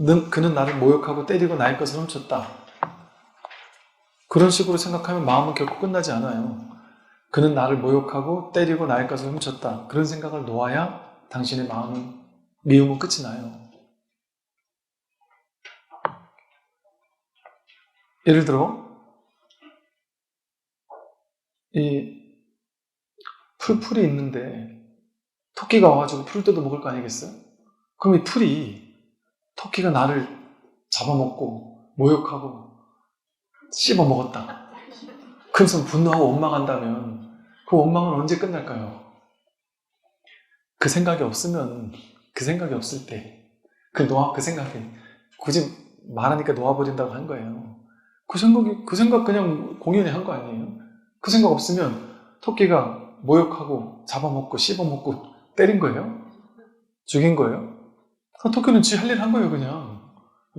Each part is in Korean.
는- 그는 나를 모욕하고 때리고 나의 것을 훔쳤다. 그런 식으로 생각하면 마음은 결코 끝나지 않아요. 그는 나를 모욕하고 때리고 나의 것을 훔쳤다. 그런 생각을 놓아야 당신의 마음은 미움은 끝이 나요. 예를 들어 이 풀, 풀이 있는데 토끼가 와가지고 풀을 뜯어 먹을 거 아니겠어요? 그럼 이 풀이 토끼가 나를 잡아먹고 모욕하고 씹어 먹었다. 그래서 분노하고 원망한다면 그 원망은 언제 끝날까요? 그 생각이 없으면 그 생각이 없을 때그 놓아 그 생각이 굳이 말하니까 놓아버린다고 한 거예요. 그 생각이 그 생각 그냥 공연히 한 거 아니에요? 그 생각 없으면 토끼가 모욕하고 잡아먹고 씹어먹고 때린 거예요? 죽인 거예요? 그 토끼는 지 할 일 한 거예요 그냥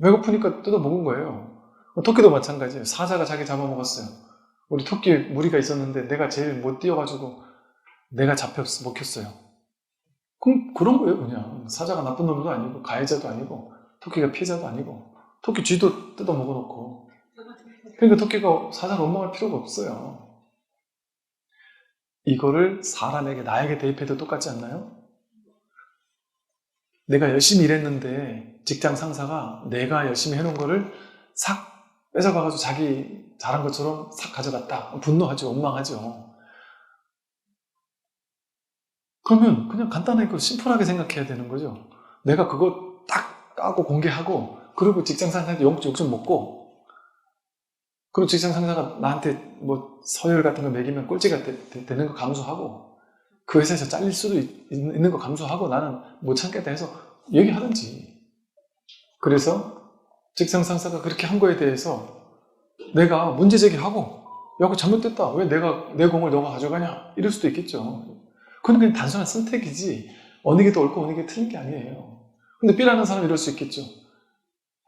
배고프니까 뜯어 먹은 거예요. 토끼도 마찬가지예요. 사자가 자기 잡아먹었어요. 우리 토끼 무리가 있었는데 내가 제일 못 뛰어가지고 내가 잡혀 먹혔어요. 그럼 그런 거예요, 그냥. 사자가 나쁜 놈도 아니고, 가해자도 아니고, 토끼가 피해자도 아니고, 토끼 쥐도 뜯어 먹어놓고. 그러니까 토끼가 사자를 원망할 필요가 없어요. 이거를 사람에게, 나에게 대입해도 똑같지 않나요? 내가 열심히 일했는데, 직장 상사가 내가 열심히 해놓은 거를 싹 뺏어가가지고 자기 잘한 것처럼 싹 가져갔다. 분노하죠, 원망하죠. 그러면 그냥 간단하게 심플하게 생각해야 되는 거죠. 내가 그거 딱 까고 공개하고 그리고 직장 상사한테 욕 좀 먹고 그리고 직장 상사가 나한테 뭐 서열 같은 거 매기면 꼴찌가 되, 는거 감수하고 그 회사에서 잘릴 수도 있, 있는 거 감수하고 나는 못 참겠다 해서 얘기하든지. 그래서 직장 상사가 그렇게 한 거에 대해서 내가 문제 제기하고 야 그거 잘못됐다. 왜 내가 내 공을 너가 가져가냐? 이럴 수도 있겠죠. 그건 그냥 단순한 선택이지. 어느 게 더 옳고 어느 게 틀린 게 아니에요. 근데 B라는 사람이 이럴 수 있겠죠.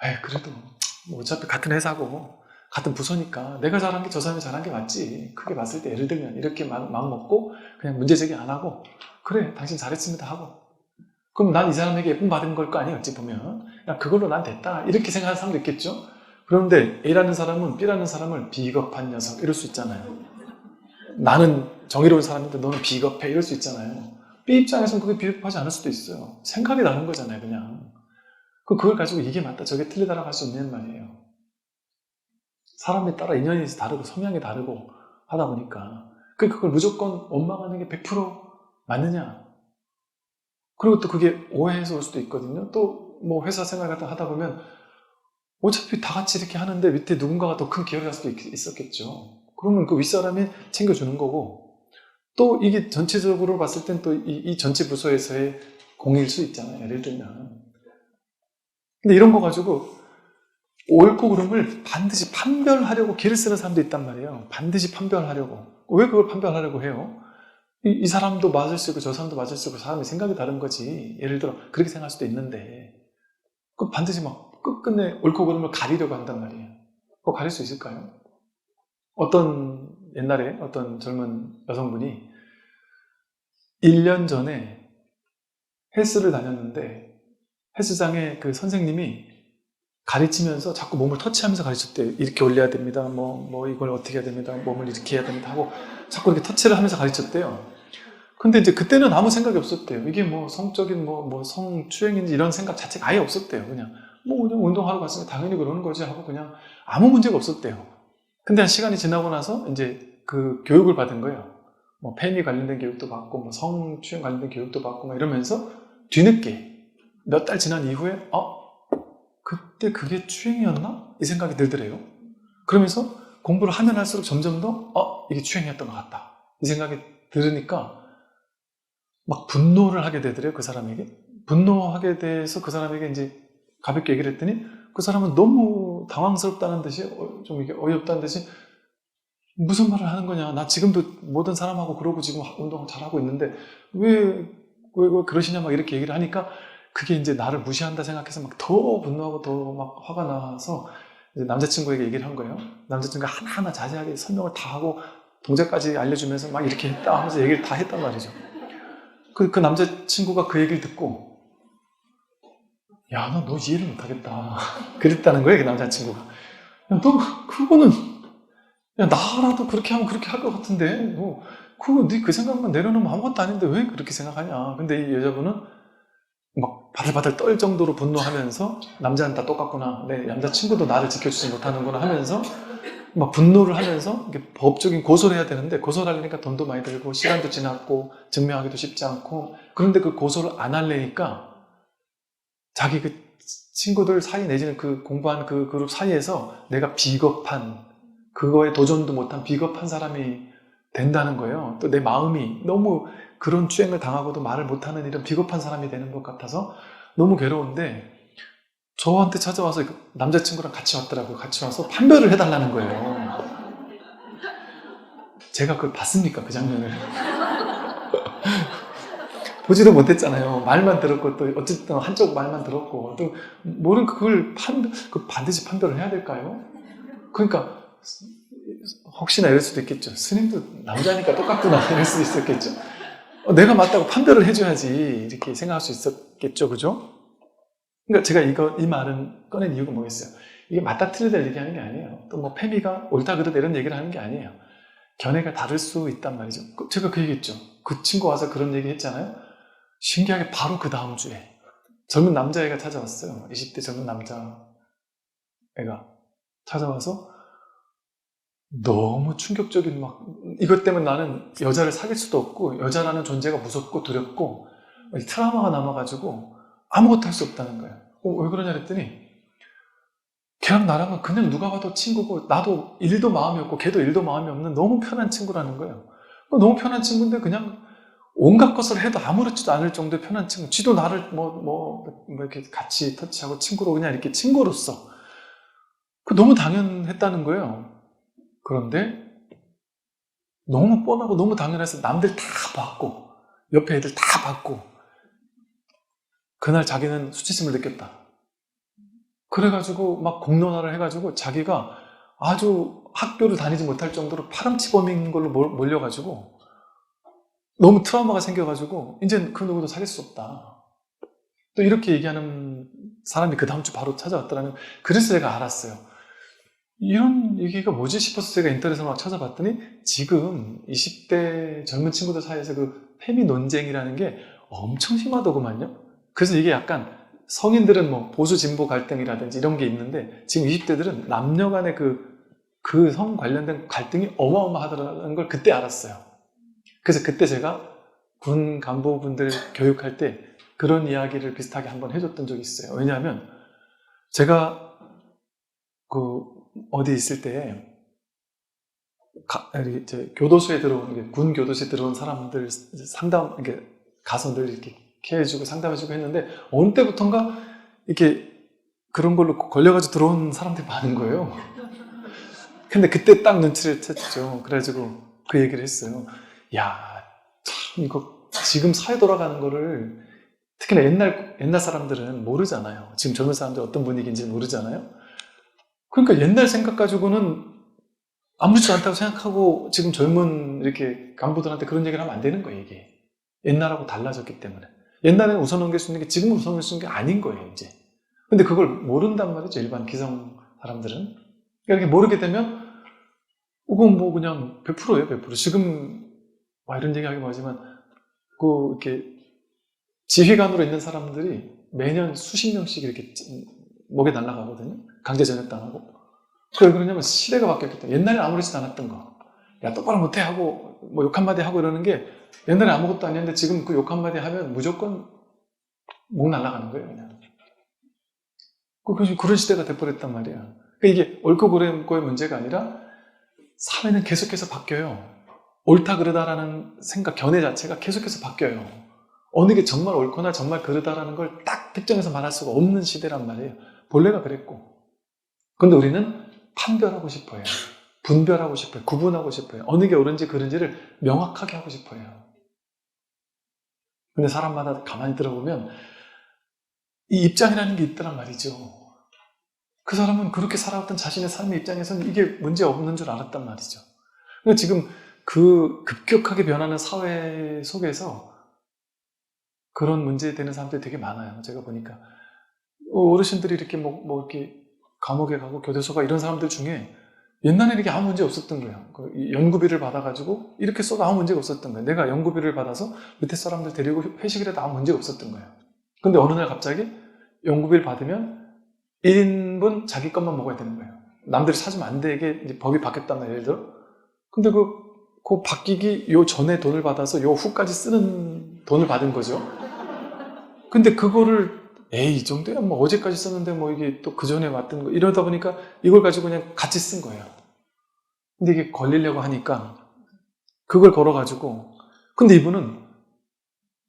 에이 그래도 뭐 어차피 같은 회사고 같은 부서니까 내가 잘한 게 저 사람이 잘한 게 맞지. 크게 봤을 때 예를 들면 이렇게 마음, 먹고 그냥 문제 제기 안 하고 그래 당신 잘했습니다 하고 그럼 난 이 사람에게 예쁨 받은 걸 거 아니에요 어찌 보면 그냥 그걸로 난 됐다 이렇게 생각하는 사람도 있겠죠. 그런데 A라는 사람은 B라는 사람을 비겁한 녀석 이럴 수 있잖아요. 나는 정의로운 사람인데 너는 비겁해 이럴 수 있잖아요. B 입장에서는 그게 비겁하지 않을 수도 있어요. 생각이 다른 거잖아요, 그냥. 그 그걸 가지고 이게 맞다, 저게 틀리다라고 할 수 없는 말이에요. 사람에 따라 인연이 다르고 성향이 다르고 하다 보니까 그 그걸 무조건 원망하는 게 100% 맞느냐? 그리고 또 그게 오해해서 올 수도 있거든요. 또 뭐 회사 생활 같은 거 하다 보면 어차피 다 같이 이렇게 하는데 밑에 누군가가 더 큰 기여를 할 수도 있- 있었겠죠. 그러면 그 윗사람이 챙겨주는 거고 또 이게 전체적으로 봤을 땐 또 이 전체 부서에서의 공일 수 있잖아요. 예를 들면. 근데 이런 거 가지고 옳고 그름을 반드시 판별하려고 길을 쓰는 사람도 있단 말이에요. 반드시 판별하려고. 왜 그걸 판별하려고 해요? 이, 이 사람도 맞을 수 있고 저 사람도 맞을 수 있고 사람의 생각이 다른 거지. 예를 들어 그렇게 생각할 수도 있는데 그 반드시 막 끝끝내 옳고 그름을 가리려고 한단 말이에요. 그거 가릴 수 있을까요? 어떤 옛날에 어떤 젊은 여성분이 1년 전에 헬스를 다녔는데 헬스장에 그 선생님이 가르치면서 자꾸 몸을 터치하면서 가르쳤대요. 이렇게 올려야 됩니다. 뭐, 뭐 이걸 어떻게 해야 됩니다. 몸을 이렇게 해야 됩니다. 하고 자꾸 이렇게 터치를 하면서 가르쳤대요. 근데 이제 그때는 아무 생각이 없었대요. 이게 뭐 성적인 뭐, 뭐 성추행인지 이런 생각 자체가 아예 없었대요. 그냥 뭐 그냥 운동하러 갔으니까 당연히 그러는 거지 하고 그냥 아무 문제가 없었대요. 근데 한 시간이 지나고 나서 이제 그 교육을 받은 거예요. 뭐 페미 관련된 교육도 받고 뭐 성추행 관련된 교육도 받고 막 이러면서 뒤늦게 몇 달 지난 이후에 어 그때 그게 추행이었나? 이 생각이 들더래요. 그러면서 공부를 하면 할수록 점점 더 어 이게 추행이었던 것 같다. 이 생각이 들으니까 막 분노를 하게 되더래요 그 사람에게. 분노하게 돼서 그 사람에게 이제 가볍게 얘기를 했더니 그 사람은 너무 당황스럽다는 듯이 어, 좀 이게 어이없다는 듯이 무슨 말을 하는 거냐. 나 지금도 모든 사람하고 그러고 지금 운동 잘하고 있는데 왜, 왜, 왜 그러시냐 막 이렇게 얘기를 하니까 그게 이제 나를 무시한다 생각해서 막 더 분노하고 더 막 화가 나서 남자친구에게 얘기를 한 거예요 남자친구가 하나하나 자세하게 설명을 다 하고 동작까지 알려주면서 막 이렇게 했다 하면서 얘기를 다 했단 말이죠 그, 그 남자친구가 그 얘기를 듣고 야, 너, 너 이해를 못하겠다. 그랬다는 거예요, 그 남자친구가. 야, 너, 그거는, 야, 나라도 그렇게 하면 그렇게 할 것 같은데, 뭐, 그거, 네그 생각만 내려놓으면 아무것도 아닌데 왜 그렇게 생각하냐. 근데 이 여자분은 막 바들바들 떨 정도로 분노하면서, 남자는 다 똑같구나. 내 남자친구도 나를 지켜주지 못하는구나 하면서, 막 분노를 하면서, 법적인 고소를 해야 되는데, 고소를 하려니까 돈도 많이 들고, 시간도 지났고, 증명하기도 쉽지 않고, 그런데 그 고소를 안 하려니까, 자기 그 친구들 사이 내지는 그 공부한 그 그룹 사이에서 내가 비겁한 그거에 도전도 못한 비겁한 사람이 된다는 거예요. 또 내 마음이 너무 그런 추행을 당하고도 말을 못하는 이런 비겁한 사람이 되는 것 같아서 너무 괴로운데 저한테 찾아와서 그 남자친구랑 같이 왔더라고요. 같이 와서 판별을 해달라는 거예요. 제가 그걸 봤습니까? 그 장면을. 보지도 못했잖아요. 말만 들었고 또 어쨌든 한쪽 말만 들었고 또 모르는 그걸 판 그 반드시 판별을 해야 될까요? 그러니까 혹시나 이럴 수도 있겠죠. 스님도 남자니까 똑같구나 이럴 수도 있었겠죠. 어, 내가 맞다고 판별을 해줘야지 이렇게 생각할 수 있었겠죠, 그죠? 그러니까 제가 이거 이 말은 꺼낸 이유가 뭐겠어요? 이게 맞다 틀리다 얘기하는 게 아니에요. 또 뭐 페미가 옳다 그르다 이런 얘기를 하는 게 아니에요. 견해가 다를 수 있단 말이죠. 그- 제가 그 얘기했죠. 그 친구 와서 그런 얘기 했잖아요. 신기하게 바로 그 다음 주에 젊은 남자애가 찾아왔어요. 20대 젊은 남자애가 찾아와서 너무 충격적인 막 이것 때문에 나는 여자를 사귈 수도 없고 여자라는 존재가 무섭고 두렵고 이 트라우마가 남아가지고 아무것도 할 수 없다는 거예요. 어, 왜 그러냐 그랬더니 걔랑 나랑은 그냥 누가 봐도 친구고 나도 일도 마음이 없고 걔도 일도 마음이 없는 너무 편한 친구라는 거예요. 어, 너무 편한 친구인데 그냥 온갖 것을 해도 아무렇지도 않을 정도의 편한 친구. 쥐도 나를 뭐, 뭐, 뭐 이렇게 같이 터치하고 친구로 그냥 이렇게 친구로서. 그 너무 당연했다는 거예요. 그런데 너무 뻔하고 너무 당연해서 남들 다 봤고, 옆에 애들 다 봤고, 그날 자기는 수치심을 느꼈다. 그래가지고 막 공론화를 해가지고 자기가 아주 학교를 다니지 못할 정도로 파렴치범인 걸로 몰- 몰려가지고 너무 트라우마가 생겨가지고 이제 그 누구도 사귈 수 없다. 또 이렇게 얘기하는 사람이 그 다음 주 바로 찾아왔더라는 그래서 제가 알았어요. 이런 얘기가 뭐지 싶어서 제가 인터넷에 막 찾아봤더니 지금 20대 젊은 친구들 사이에서 그 페미 논쟁이라는 게 엄청 심하더구만요. 그래서 이게 약간 성인들은 뭐 보수 진보 갈등이라든지 이런 게 있는데 지금 20대들은 남녀 간의 그 그 성 관련된 갈등이 어마어마하다는 걸 그때 알았어요. 그래서 그때 제가 군 간부분들 교육할 때 그런 이야기를 비슷하게 한번 해줬던 적이 있어요. 왜냐하면 제가 그 어디 있을 때 가, 이제 교도소에 들어온 군 교도소에 들어온 사람들 상담 이렇게 가서 늘 이렇게 케어해주고 상담해주고 했는데 어느 때부턴가 이렇게 그런 걸로 걸려가지고 들어온 사람들이 많은 거예요. 근데 그때 딱 눈치를 챘죠. 그래가지고 그 얘기를 했어요. 야, 참 이거 지금 사회 돌아가는 거를 특히나 옛날 옛날 사람들은 모르잖아요. 지금 젊은 사람들 어떤 분위기인지 모르잖아요. 그러니까 옛날 생각 가지고는 아무렇지 않다고 생각하고 지금 젊은 이렇게 간부들한테 그런 얘기를 하면 안 되는 거예요, 이게. 옛날하고 달라졌기 때문에. 옛날에는 우선 넘길 수 있는 게 지금은 우선 넘길 수 있는 게 아닌 거예요, 이제. 근데 그걸 모른단 말이죠, 일반 기성 사람들은. 그러니까 이렇게 모르게 되면, 그건 뭐 그냥 100%예요, 100%. 지금, 와, 이런 얘기 하기 뭐하지만, 그, 이렇게, 지휘관으로 있는 사람들이 매년 수십 명씩 이렇게 목에 날라가거든요. 강제 전역당하고. 그왜 그러냐면 시대가 바뀌었기 때문에 옛날에 아무렇지도 않았던 거. 야, 똑바로 못해 하고, 뭐 욕 한마디 하고 이러는 게 옛날에 아무것도 아니었는데 지금 그 욕 한마디 하면 무조건 목 날아가는 거예요, 그냥. 그, 그- 그런 시대가 돼버렸단 말이야. 그러니까 이게 옳고 그름고의 문제가 아니라 사회는 계속해서 바뀌어요. 옳다 그르다라는 생각, 견해 자체가 계속해서 바뀌어요. 어느 게 정말 옳거나 정말 그르다라는 걸 딱 특정해서 말할 수가 없는 시대란 말이에요. 본래가 그랬고. 근데 우리는 판별하고 싶어요. 분별하고 싶어요. 구분하고 싶어요. 어느 게 옳은지 그른지를 명확하게 하고 싶어요. 근데 사람마다 가만히 들어보면 이 입장이라는 게 있더란 말이죠. 그 사람은 그렇게 살아왔던 자신의 삶의 입장에서는 이게 문제 없는 줄 알았단 말이죠. 근데 지금 그 급격하게 변하는 사회 속에서 그런 문제 되는 사람들이 되게 많아요. 제가 보니까. 어르신들이 이렇게 뭐, 뭐 이렇게 감옥에 가고 교도소 가 이런 사람들 중에 옛날에는 이게 아무 문제 없었던 거예요. 그이 연구비를 받아가지고 이렇게 써도 아무 문제가 없었던 거예요. 내가 연구비를 받아서 밑에 사람들 데리고 회식을 해도 아무 문제가 없었던 거예요. 근데 어느 날 갑자기 연구비를 받으면 1인분 자기 것만 먹어야 되는 거예요. 남들이 사주면 안 되게 법이 말이에요. 예를 들어. 근데 그, 그 바뀌기 요 전에 돈을 받아서 요 후까지 쓰는 돈을 받은 거죠. 근데 그거를 에이 이 정도야 뭐 어제까지 썼는데 뭐 이게 또 그 전에 왔던 거 이러다 보니까 이걸 가지고 그냥 같이 쓴 거예요. 근데 이게 걸리려고 하니까 그걸 걸어가지고 근데 이분은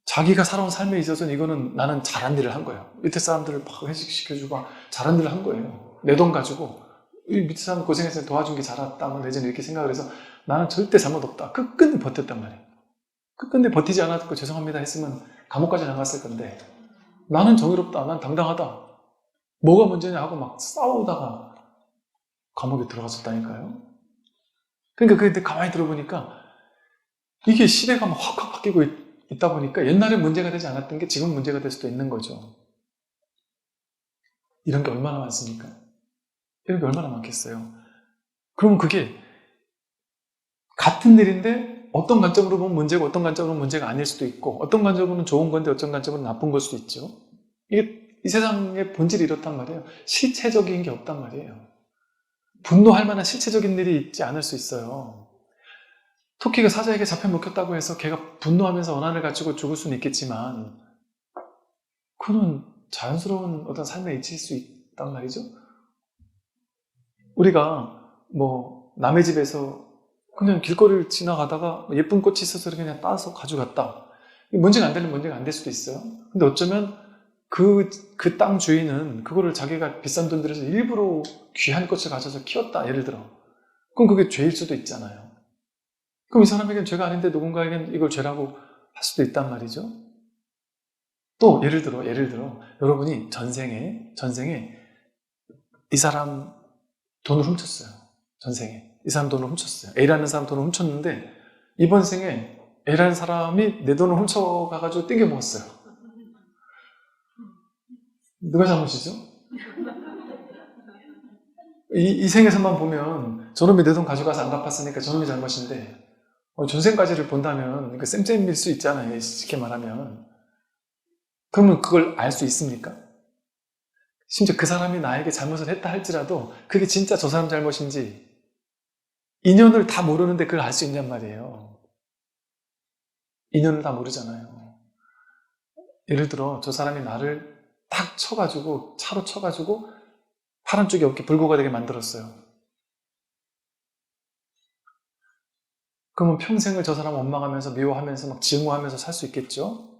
자기가 살아온 삶에 있어서는 이거는 나는 잘한 일을 한 거예요. 밑에 사람들을 막 회식시켜주고 잘한 일을 한 거예요. 내 돈 가지고 이 밑에 사람 고생해서 도와준 게 잘했다 뭐 내지는 이렇게 생각을 해서 나는 절대 잘못 없다. 끝끝내 버텼단 말이에요. 끝끝내 버티지 않았고 죄송합니다 했으면 감옥까지 나갔을 건데 나는 정의롭다. 난 당당하다. 뭐가 문제냐 하고 막 싸우다가 감옥에 들어갔었다니까요. 그러니까 그때 가만히 들어보니까 이게 시대가 막 확확 바뀌고 있, 다 보니까 옛날에 문제가 되지 않았던 게 지금 문제가 될 수도 있는 거죠. 이런 게 얼마나 많습니까? 이런 게 얼마나 많겠어요. 그러면 그게 같은 일인데 어떤 관점으로 보면 문제고 어떤 관점으로 보면 문제가 아닐 수도 있고 어떤 관점으로는 좋은 건데 어떤 관점으로는 나쁜 걸 수도 있죠. 이게 이 세상의 본질이 이렇단 말이에요. 실체적인 게 없단 말이에요. 분노할 만한 실체적인 일이 있지 않을 수 있어요. 토끼가 사자에게 잡혀 먹혔다고 해서 걔가 분노하면서 원한을 가지고 죽을 수는 있겠지만 그는 자연스러운 어떤 삶에 있을 수 있단 말이죠. 우리가 뭐 남의 집에서 그냥 길거리를 지나가다가 예쁜 꽃이 있어서 그냥 따서 가져갔다. 문제가 안 되는 문제가 안 될 수도 있어요. 근데 어쩌면 그, 그 땅 주인은 그거를 자기가 비싼 돈 들여서 일부러 귀한 꽃을 가져서 키웠다. 예를 들어. 그럼 그게 죄일 수도 있잖아요. 그럼 이 사람에겐 죄가 아닌데 누군가에겐 이걸 죄라고 할 수도 있단 말이죠. 또 예를 들어, 예를 들어 여러분이 전생에, 전생에 이 사람 돈을 훔쳤어요. 전생에. 이 사람 돈을 훔쳤어요. A라는 사람 돈을 훔쳤는데 이번 생에 A라는 사람이 내 돈을 훔쳐가가지고 땡겨 먹었어요. 누가 잘못이죠? 이, 이 생에서만 보면 저놈이 내 돈 가져가서 안 갚았으니까 저놈이 잘못인데 어, 전생까지를 본다면 그 쌤쌤일 수 있잖아요. 쉽게 말하면. 그러면 그걸 알 수 있습니까? 심지어 그 사람이 나에게 잘못을 했다 할지라도 그게 진짜 저 사람 잘못인지 인연을 다 모르는데 그걸 알 수 있냔 말이에요. 인연을 다 모르잖아요. 예를 들어 저 사람이 나를 딱 쳐가지고 차로 쳐가지고 파란 쪽에 어깨 불구가 되게 만들었어요. 그러면 평생을 저 사람 원망하면서 미워하면서 막 증오하면서 살 수 있겠죠?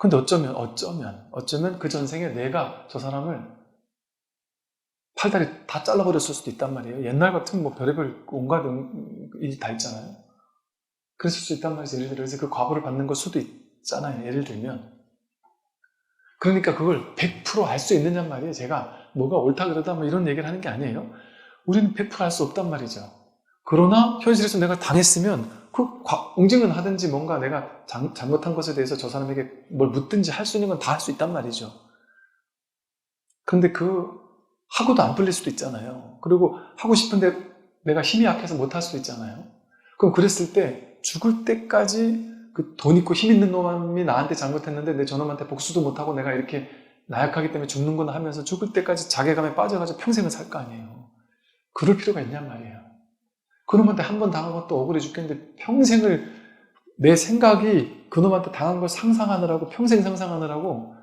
근데 어쩌면 어쩌면 어쩌면 그 전생에 내가 저 사람을 팔다리 다 잘라버렸을 수도 있단 말이에요. 옛날 같은 뭐 별의별 온갖 일이 다 있잖아요. 그랬을 수 있단 말이죠. 예를 들어서 그 과보를 받는 걸 수도 있잖아요. 예를 들면. 그러니까 그걸 100%알 수 있느냐 말이에요. 제가 뭐가 옳다 그러다 뭐 이런 얘기를 하는 게 아니에요. 우리는 100%알 수 없단 말이죠. 그러나 현실에서 내가 당했으면 그 응징은 하든지 뭔가 내가 장, 잘못한 것에 대해서 저 사람에게 뭘 묻든지 할 수 있는 건 다 할 수 있단 말이죠. 그런데 그 하고도 안 풀릴 수도 있잖아요. 그리고 하고 싶은데 내가 힘이 약해서 못 할 수도 있잖아요. 그럼 그랬을 때 죽을 때까지 그 돈 있고 힘 있는 놈이 나한테 잘못했는데 내 저놈한테 복수도 못하고 내가 이렇게 나약하기 때문에 죽는구나 하면서 죽을 때까지 자괴감에 빠져가지고 평생을 살 거 아니에요. 그럴 필요가 있냔 말이에요. 그놈한테 한 번 당한 것도 억울해 죽겠는데 평생을 내 생각이 그놈한테 당한 걸 상상하느라고 평생 상상하느라고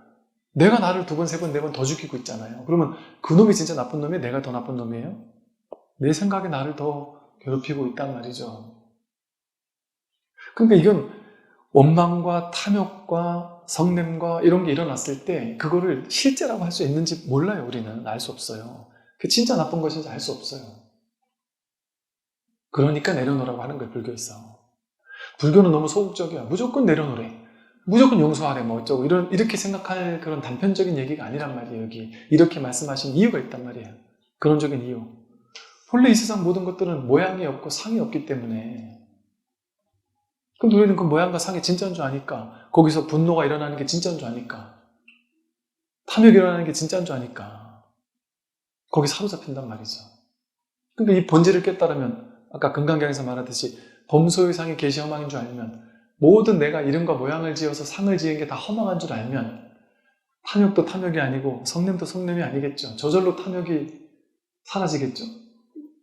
내가 나를 두 번, 세 번, 네 번 더 죽이고 있잖아요. 그러면 그 놈이 진짜 나쁜 놈이에요? 내가 더 나쁜 놈이에요? 내 생각에 나를 더 괴롭히고 있단 말이죠. 그러니까 이건 원망과 탐욕과 성냄과 이런 게 일어났을 때 그거를 실제라고 할 수 있는지 몰라요, 우리는. 알 수 없어요. 그 진짜 나쁜 것인지 알 수 없어요. 그러니까 내려놓으라고 하는 거예요, 불교에서. 불교는 너무 소극적이야. 무조건 내려놓으래. 무조건 용서하래, 뭐 어쩌고. 이런, 이렇게 생각할 그런 단편적인 얘기가 아니란 말이에요, 여기. 이렇게 말씀하신 이유가 있단 말이에요. 근원적인 이유. 본래 이 세상 모든 것들은 모양이 없고 상이 없기 때문에. 그럼 우리는 그 모양과 상이 진짜인 줄 아니까. 거기서 분노가 일어나는 게 진짜인 줄 아니까. 탐욕이 일어나는 게 진짜인 줄 아니까 거기 사로잡힌단 말이죠. 그러니까 이 본질을 깨달으면 아까 금강경에서 말하듯이 범소유상이 계시 허망인 줄 알면 모든 내가 이름과 모양을 지어서 상을 지은 게 다 허망한 줄 알면 탐욕도 탐욕이 아니고 성냄도 성냄이 아니겠죠. 저절로 탐욕이 사라지겠죠.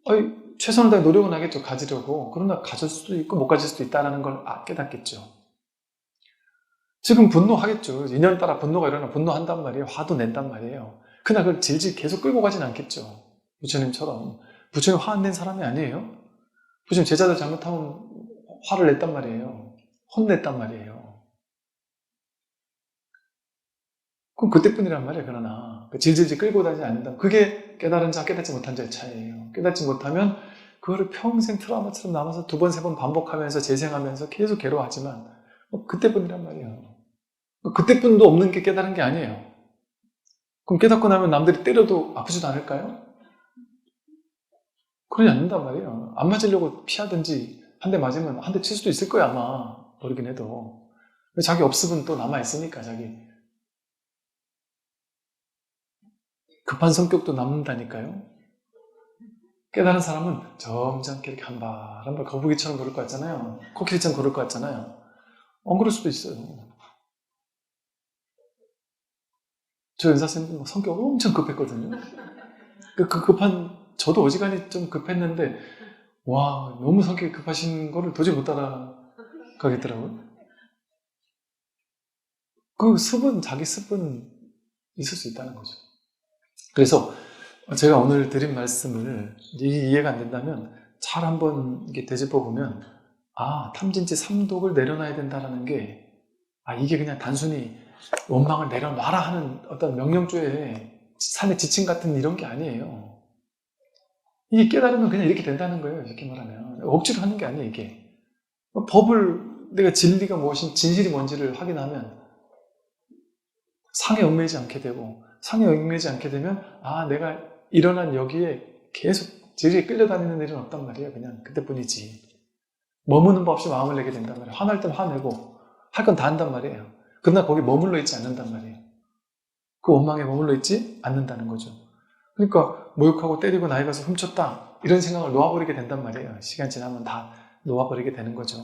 어이, 최선을 다해 노력은 하겠죠. 가지려고. 그러나 가질 수도 있고 못 가질 수도 있다는 걸 아- 깨닫겠죠. 지금 분노하겠죠. 인연 따라 분노가 일어나 분노한단 말이에요. 화도 낸단 말이에요. 그러나 그걸 질질 계속 끌고 가진 않겠죠. 부처님처럼. 부처님 화 안 낸 사람이 아니에요. 부처님 제자들 잘못하면 화를 냈단 말이에요. 혼냈단 말이에요. 그럼 그때뿐이란 말이에요. 그러나 그 질질질 끌고 다니지 않는다. 그게 깨달은 자, 깨닫지 못한 자의 차이예요. 깨닫지 못하면 그거를 평생 트라우마처럼 남아서 두 번, 세 번 반복하면서 재생하면서 계속 괴로워하지만 뭐 그때뿐이란 말이에요. 그때뿐도 없는 게 깨달은 게 아니에요. 그럼 깨닫고 나면 남들이 때려도 아프지도 않을까요? 그러지 않는단 말이에요. 안 맞으려고 피하든지 한 대 맞으면 한 대 칠 수도 있을 거야 아마 모르긴 해도 자기 업습은 또 남아있으니까 자기 급한 성격도 남는다니까요. 깨달은 사람은 점점 이렇게 한 발 한 발 거북이처럼 걸을 것 같잖아요. 코끼리처럼 걸을 것 같잖아요. 안 그럴 수도 있어요. 저 연사쌤도 막 성격 엄청 급했거든요. 그, 그 급한 저도 어지간히 좀 급했는데 와 너무 성격이 급하신 거를 도저히 못 따라 가겠더라고요. 그 습은 자기 습은 있을 수 있다는 거죠. 그래서 제가 오늘 드린 말씀을 이 이해가 안 된다면 잘 한번 이렇게 되짚어 보면 아 탐진치 삼독을 내려놔야 된다라는 게 아 이게 그냥 단순히 원망을 내려놔라 하는 어떤 명령조의 삶의 지침 같은 이런 게 아니에요. 이게 깨달으면 그냥 이렇게 된다는 거예요. 이렇게 말하면 억지로 하는 게 아니에요. 이게 법을 내가 진리가 무엇인 진실이 뭔지를 확인하면 상에 얽매이지 않게 되고 상에 얽매이지 않게 되면 아 내가 일어난 여기에 계속 지리에 끌려다니는 일은 없단 말이에요. 그냥 그때뿐이지. 머무는 법 없이 마음을 내게 된단 말이에요. 화날 땐 화내고 할 건 다 한단 말이에요. 그러나 거기 머물러 있지 않는단 말이에요. 그 원망에 머물러 있지 않는다는 거죠. 그러니까 모욕하고 때리고 나이 가서 훔쳤다 이런 생각을 놓아버리게 된단 말이에요. 시간 지나면 다 놓아버리게 되는 거죠.